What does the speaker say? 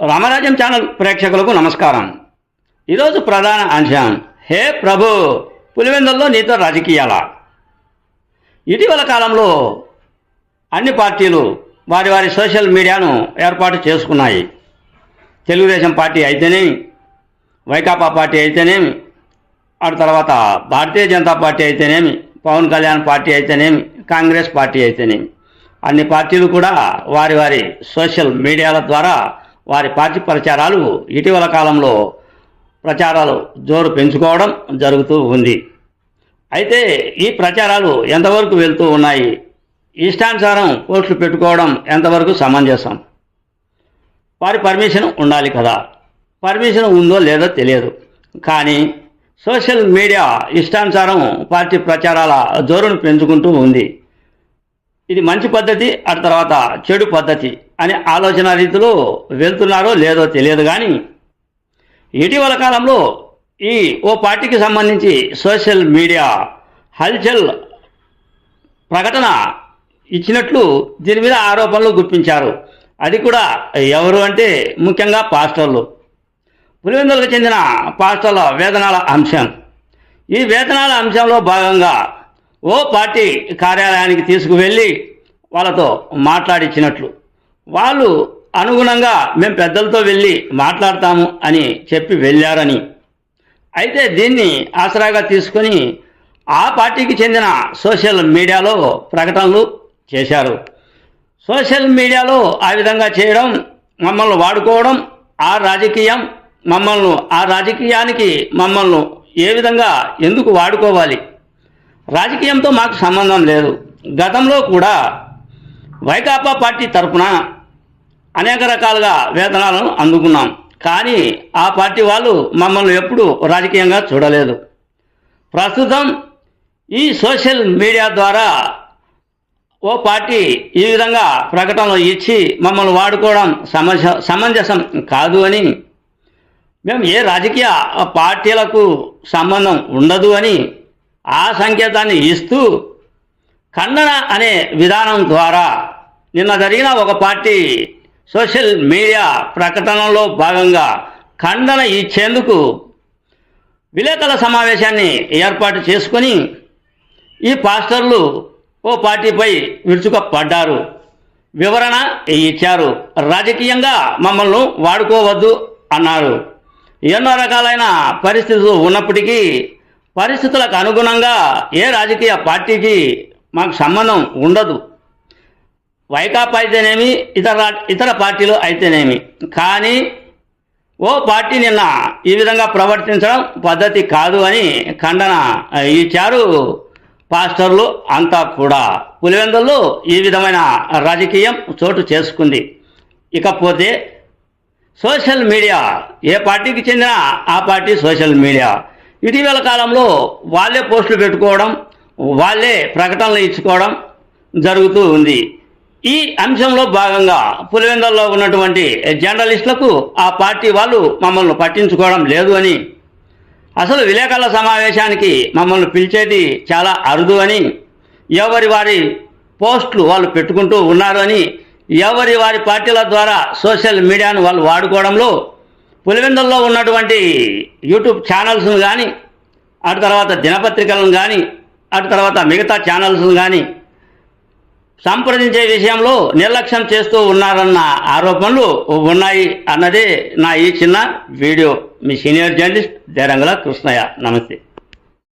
రామరాజ్యం channel ప్రేక్షకులకు నమస్కారం. ఈరోజు ప్రధాన అంశం హే ప్రభు పులివెందుల్లో నీతో రాజకీయాల. ఇటీవల కాలంలో అన్ని పార్టీలు వారి వారి సోషల్ మీడియాను ఏర్పాటు చేసుకున్నాయి. తెలుగుదేశం పార్టీ అయితేనేమి వైకాపా పార్టీ అయితేనేమి ఆ తర్వాత భారతీయ జనతా పార్టీ అయితేనేమి పవన్ కళ్యాణ్ పార్టీ అయితేనేమి కాంగ్రెస్ పార్టీ అయితేనేమి అన్ని పార్టీలు కూడా వారి వారి సోషల్ మీడియాల ద్వారా వారి పార్టీ ప్రచారాలు ఇటీవల కాలంలో ప్రచారాలు జోరు పెంచుకోవడం జరుగుతూ ఉంది. అయితే ఈ ప్రచారాలు ఎంతవరకు వెళ్తూ ఉన్నాయి? ఇష్టానుసారం పోస్టులు పెట్టుకోవడం ఎంతవరకు సమంజసం? వారి పర్మిషన్ ఉండాలి కదా. పర్మిషన్ ఉందో లేదో తెలియదు. కానీ సోషల్ మీడియా ఇష్టానుసారం పార్టీ ప్రచారాల జోరును పెంచుకుంటూ ఉంది. ఇది మంచి పద్ధతి ఆ తర్వాత చెడు పద్ధతి. అనే ఆలోచన రీతిలో వెళ్తున్నారో లేదో తెలియదు కానీ ఇటీవల కాలంలో ఈ ఓ పార్టీకి సంబంధించి సోషల్ మీడియా హల్చల్ ప్రకటన ఇచ్చినట్లు దీని మీద ఆరోపణలు గుర్తించారు అది కూడా ఎవరు అంటే ముఖ్యంగా పాస్టర్లు. పులివెందులకు చెందిన పాస్టర్ల వేతనాల అంశం. ఈ వేతనాల అంశంలో భాగంగా ఓ పార్టీ కార్యాలయానికి తీసుకువెళ్ళి వాళ్ళతో మాట్లాడించినట్లు వాళ్ళు అనుగుణంగా మేము పెద్దలతో వెళ్ళి మాట్లాడతాము అని చెప్పి వెళ్ళారని. అయితే దీన్ని ఆసరాగా తీసుకొని ఆ పార్టీకి చెందిన సోషల్ మీడియాలో ప్రకటనలు చేశారు. సోషల్ మీడియాలో ఆ విధంగా చేయడం మమ్మల్ని వాడుకోవడం ఆ రాజకీయం మమ్మల్ని ఆ రాజకీయానికి మమ్మల్ని ఏ విధంగా ఎందుకు వాడుకోవాలి? రాజకీయంతో మాకు సంబంధం లేదు. గతంలో కూడా వైకాపా పార్టీ తరపున అనేక రకాలుగా వేతనాలను అందుకున్నాం. కానీ ఆ పార్టీ వాళ్ళు మమ్మల్ని ఎప్పుడూ రాజకీయంగా చూడలేదు. ప్రస్తుతం ఈ సోషల్ మీడియా ద్వారా ఓ పార్టీ ఈ విధంగా ప్రకటనలు ఇచ్చి మమ్మల్ని వాడుకోవడం సమజ సమంజసం కాదు అని మేము ఏ రాజకీయ పార్టీలకు సంబంధం ఉండదు అని ఆ సంకేతాన్ని ఇస్తూ ఖండన అనే విధానం ద్వారా నిన్న జరిగిన ఒక పార్టీ సోషల్ మీడియా ప్రకటనలో భాగంగా ఖండన ఇచ్చేందుకు విలేకరుల సమావేశాన్ని ఏర్పాటు చేసుకొని ఈ పాస్టర్లు ఓ పార్టీపై విరుచుకపడ్డారు. వివరణ ఇచ్చారు. రాజకీయంగా మమ్మల్ని వాడుకోవద్దు అన్నారు. ఎన్నో రకాలైన పరిస్థితులు ఉన్నప్పటికీ పరిస్థితులకు అనుగుణంగా ఏ రాజకీయ పార్టీకి మాకు సంబంధం ఉండదు. వైకాపా అయితేనేమి ఇతర ఇతర పార్టీలు అయితేనేమి. కానీ ఓ పార్టీ నిన్న ఈ విధంగా ప్రవర్తించడం పద్ధతి కాదు అని ఖండన ఇచ్చారు పాస్టర్లు అంతా కూడా. పులివెందుల్లో ఈ విధమైన రాజకీయం చోటు చేసుకుంది. ఇకపోతే సోషల్ మీడియా ఏ పార్టీకి చెందిన ఆ పార్టీ సోషల్ మీడియా. ఇటీవల కాలంలో వాళ్ళే పోస్టులు పెట్టుకోవడం వాళ్ళే ప్రకటనలు ఇచ్చుకోవడం జరుగుతూ ఉంది. ఈ అంశంలో భాగంగా పులివెందల్లో ఉన్నటువంటి జర్నలిస్టులకు ఆ పార్టీ వాళ్ళు మమ్మల్ని పట్టించుకోవడం లేదు అని. అసలు విలేకరుల సమావేశానికి మమ్మల్ని పిలిచేది చాలా అరుదు అని ఎవరి వారి పోస్టులు వాళ్ళు పెట్టుకుంటూ ఉన్నారు అని ఎవరి వారి పార్టీల ద్వారా సోషల్ మీడియాను వాళ్ళు వాడుకోవడంలో పులివెందుల్లో ఉన్నటువంటి యూట్యూబ్ ఛానల్స్ను కానీ అటు తర్వాత దినపత్రికలను కానీ అటు తర్వాత మిగతా ఛానల్స్ను కానీ సంప్రదించే విషయంలో నిర్లక్ష్యం చేస్తూ ఉన్నారన్న ఆరోపణలు ఉన్నాయి అన్నదే నా ఈ చిన్న వీడియో. మీ సీనియర్ జర్నలిస్ట్ దేరంగల కృష్ణయ్య. నమస్తే.